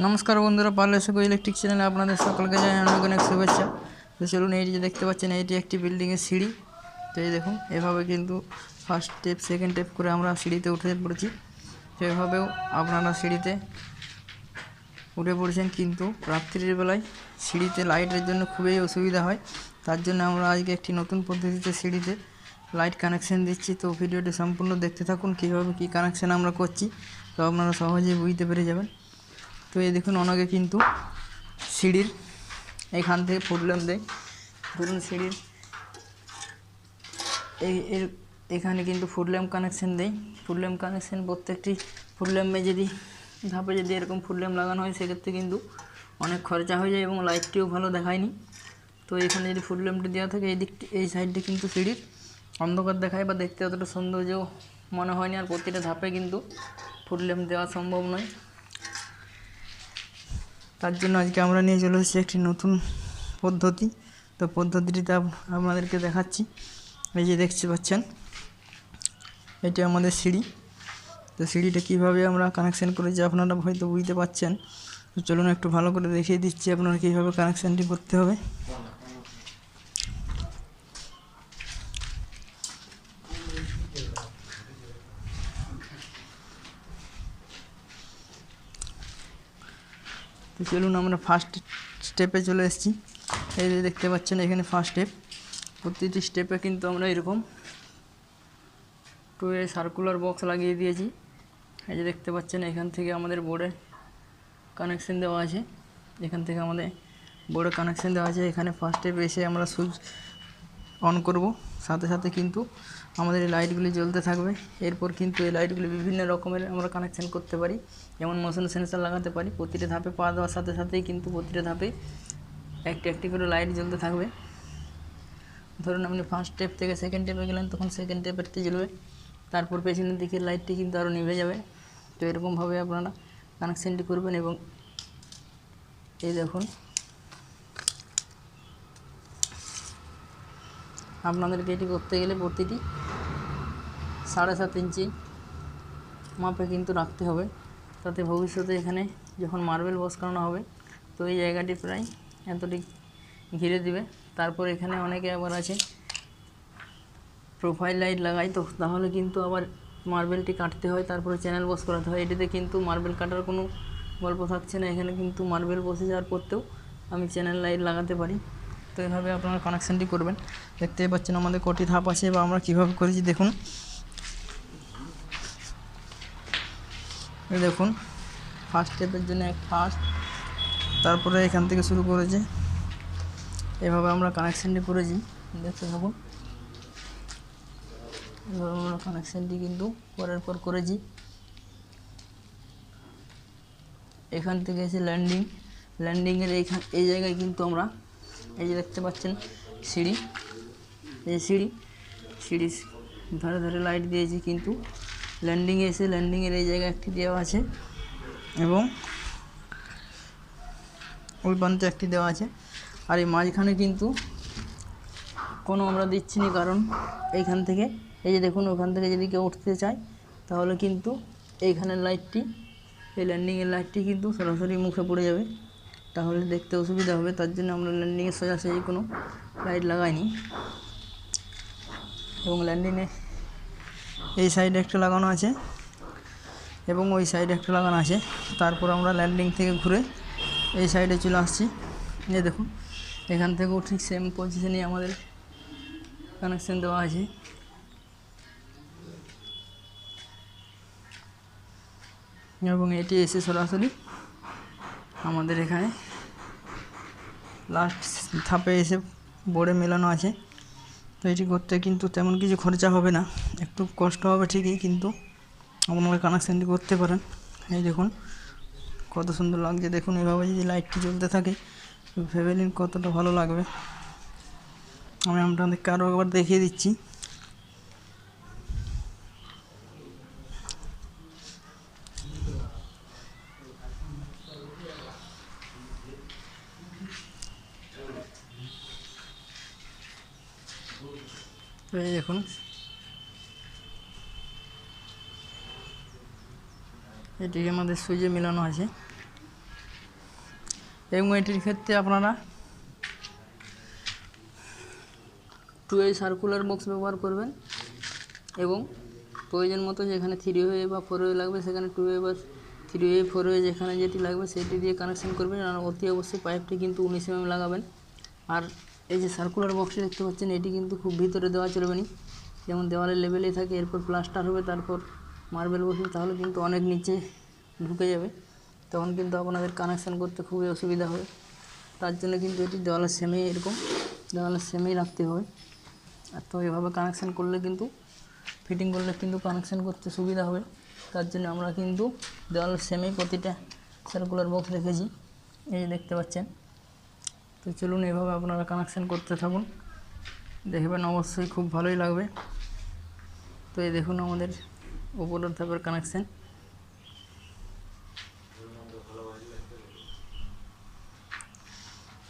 নমস্কার বন্ধুরা, পার্লে সুগো ইলেকট্রিক চ্যানেলে আপনাদের সকলকে জানাই অনেক অনেক শুভেচ্ছা। তো চলুন এই যে দেখতে পাচ্ছেন, এইটি একটি বিল্ডিংয়ের সিঁড়ি। তো এই দেখুন, এভাবে কিন্তু ফার্স্ট স্টেপ সেকেন্ড স্টেপ করে আমরা সিঁড়িতে উঠে পড়েছি। এভাবেও আপনারা সিঁড়িতে উঠে পড়েছেন, কিন্তু রাত্রির বেলায় সিঁড়িতে লাইটের জন্য খুবই অসুবিধা হয়। তার জন্য আমরা আজকে একটি নতুন পদ্ধতিতে সিঁড়িতে লাইট কানেকশান দিচ্ছি। তো ভিডিওটি সম্পূর্ণ দেখতে থাকুন, কীভাবে কী কানেকশান আমরা করছি। তো আপনারা সহজেই বুঝতে পেরে যাবেন। তো এই দেখুন অনেকে কিন্তু সিঁড়ির এখান থেকে ফুটলাম দেয় ধরুন সিঁড়ির এই এর এখানে কিন্তু ফুড ল্যাম্প কানেকশন দেয় ফুড ল্যাম্প কানেকশন প্রত্যেকটি ফুড ল্যাম্পে যদি ধাপে যদি এরকম ফুড ল্যাম্প লাগানো হয়, সেক্ষেত্রে কিন্তু অনেক খরচা হয়ে যায় এবং লাইটটিও ভালো দেখায়নি। তো এখানে যদি ফুড ল্যাম্পটি দেওয়া থাকে, এই দিকটি, এই সাইডটি কিন্তু সিঁড়ির অন্ধকার দেখায় বা দেখতে অতটা সৌন্দর্য মনে হয়নি। আর প্রতিটা ধাপে কিন্তু ফুড ল্যাম্প দেওয়া সম্ভব নয়। তার জন্য আজকে আমরা নিয়ে চলে এসেছি একটি নতুন পদ্ধতি। তো পদ্ধতিটিতে আপনাদেরকে দেখাচ্ছি। এই যে দেখতে পাচ্ছেন, এটি আমাদের সিঁড়ি। তো সিঁড়িটা কীভাবে আমরা কানেকশান করেছি আপনারা হয়তো বুঝতে পারছেন। তো চলুন একটু ভালো করে দেখিয়ে দিচ্ছি আপনারা কীভাবে কানেকশানটি করতে হবে। তো চলুন, আমরা ফার্স্ট স্টেপে চলে এসেছি। এই যে দেখতে পাচ্ছেন, এখানে ফার্স্ট স্টেপ প্রতিটি স্টেপে কিন্তু আমরা এরকম টু এ সার্কুলার বক্স লাগিয়ে দিয়েছি। এই যে দেখতে পাচ্ছেন, এখান থেকে আমাদের বোর্ডে কানেকশন দেওয়া আছে। এখান থেকে আমাদের বোর্ডে কানেকশন দেওয়া আছে। এখানে ফার্স্ট স্টেপ এসে আমরা সুইচ অন করব। সাথে সাথে কিন্তু আমাদের এই লাইটগুলি জ্বলতে থাকবে। এরপর কিন্তু এই লাইটগুলি বিভিন্ন রকমের আমরা কানেকশান করতে পারি। যেমন মোশন সেন্সার লাগাতে পারি, প্রতিটা ধাপে পা দেওয়ার সাথে সাথেই কিন্তু প্রতিটা ধাপে একটি একটি করে লাইট জ্বলতে থাকবে। ধরুন আপনি ফার্স্ট স্টেপ থেকে সেকেন্ড স্টেপে গেলেন, তখন সেকেন্ড স্টেপেরটি জ্বলবে। তারপর পেছনের দিকে লাইটটি কিন্তু আরও নিভে যাবে। তো এরকমভাবে আপনারা কানেকশানটি করবেন এবং এই দেখুন আপনাদেরকে এটি করতে গেলে প্রতিটি সাড়ে সাত ইঞ্চি মাপে কিন্তু রাখতে হবে। তাতে ভবিষ্যতে এখানে যখন মার্বেল বস করানো হবে, তো এই জায়গাটি প্রায় এতটি ঘিরে দিবে। তারপর এখানে অনেকে আবার আছে প্রোফাইল লাইট লাগাই তো তাহলে কিন্তু আবার মার্বেলটি কাটতে হয়। তারপরে চ্যানেল বস করাতে হয়। এটিতে কিন্তু মার্বেল কাটার কোনো গল্প থাকছে না। এখানে কিন্তু মার্বেল বসে যাওয়ার পরতেও আমি চ্যানেল লাইট লাগাতে পারি। তো এইভাবে আপনারা কানেকশানটি করবেন। দেখতেই পাচ্ছেন আমাদের কটি ধাপ আছে বা আমরা কীভাবে করেছি, দেখুন। দেখুন ফার্স্ট স্টেপের জন্য এক ফার্স্ট তারপরে এখান থেকে শুরু করেছে। এভাবে আমরা কানেকশানটি করেছি, দেখতে থাকুন। এভাবে আমরা কানেকশানটি কিন্তু পরের পর করেছি। এখান থেকে এসে ল্যান্ডিং ল্যান্ডিংয়ের এইখান এই জায়গায় কিন্তু আমরা এই যে দেখতে পাচ্ছেন সিঁড়ি, এই সিঁড়ি সিঁড়ি ধারে ধারে লাইট দিয়েছি কিন্তু ল্যান্ডিংয়ে এসে ল্যান্ডিংয়ের এই জায়গায় একটি দেওয়া আছে এবং ওই প্রান্তে একটি দেওয়া আছে। আর এই মাঝখানে কিন্তু কোনো আমরা দিচ্ছি না কারণ এইখান থেকে, এই যে দেখুন ওখান থেকে যদি কেউ উঠতে চায় তাহলে কিন্তু এইখানের লাইটটি এই ল্যান্ডিংয়ের লাইটটি কিন্তু সরাসরি মুখে পড়ে যাবে। তাহলে দেখতে অসুবিধা হবে, তার জন্য আমরা ল্যান্ডিংয়ে সোজাসুজি কোনো লাইট লাগাইনি। এবং ল্যান্ডিংয়ে এই সাইডে একটা লাগানো আছে এবং ওই সাইডে একটা লাগানো আছে। তারপর আমরা ল্যান্ডিং থেকে ঘুরে এই সাইডে চলে আসছি। এই দেখুন, এখান থেকেও ঠিক সেম পজিশনে আমাদের কানেকশন দেওয়া আছে। এবং এটি এসে সরাসরি আমাদের এখানে লাস্ট ধাপে এসে বোর্ডে মেলানো আছে। তো এটি করতে কিন্তু তেমন কিছু খরচা হবে না। একটু কষ্ট হবে ঠিকই, কিন্তু আপনারা কানেকশানটি করতে পারেন। এই দেখুন, কত সুন্দর লাগছে। দেখুন, এভাবে যদি লাইটটি জ্বলতে থাকে ভেবে নিন কতটা ভালো লাগবে। আমি আপনাদেরকে আরও একবার দেখিয়ে দিচ্ছি। এই দেখুন। এটি আমাদের সুইচে মেলানো আছে এবং এটির ক্ষেত্রে আপনারা টু এ সার্কুলার বক্স ব্যবহার করবেন এবং প্রয়োজন মতো যেখানে থ্রি ওয়ে বা ফোর ওয়ে লাগবে, সেখানে টু ওয়ে বা থ্রি ওয়ে ফোর ওয়ে যেখানে যেটি লাগবে, সেটি দিয়ে কানেকশন করবেন। আর অতি অবশ্যই পাইপটি কিন্তু উনিশ এমএম লাগাবেন। আর এই যে সার্কুলার বক্সটি দেখতে পাচ্ছেন, এটি কিন্তু খুব ভিতরে দেওয়া চলবে না। যেমন দেওয়ালের লেভেলেই থাকে, এরপর প্লাস্টার হবে, তারপর মার্বেল বসবে, তাহলে কিন্তু অনেক নিচে ঢুকে যাবে। তখন কিন্তু আপনাদের কানেকশান করতে খুবই অসুবিধা হবে। তার জন্য কিন্তু এটি দেওয়ালের সেমেই এরকম দেওয়ালের সেমেই রাখতে হবে। আর তো এভাবে কানেকশান করলে কিন্তু ফিটিং করলে কিন্তু কানেকশান করতে সুবিধা হবে। তার জন্য আমরা কিন্তু দেওয়ালের সেমেই প্রতিটা সার্কুলার বক্স রেখেছি। এই দেখতে পাচ্ছেন। তো চলুন এভাবে আপনারা কানেকশান করতে থাকুন। দেখবেন অবশ্যই খুব ভালোই লাগবে। তো এই দেখুন আমাদের উপরের ধাপের কানেকশান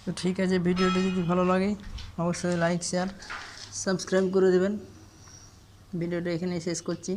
তো ঠিক আছে, ভিডিওটি যদি ভালো লাগে, অবশ্যই লাইক শেয়ার সাবস্ক্রাইব করে দেবেন। ভিডিওটা এখানেই শেষ করছি।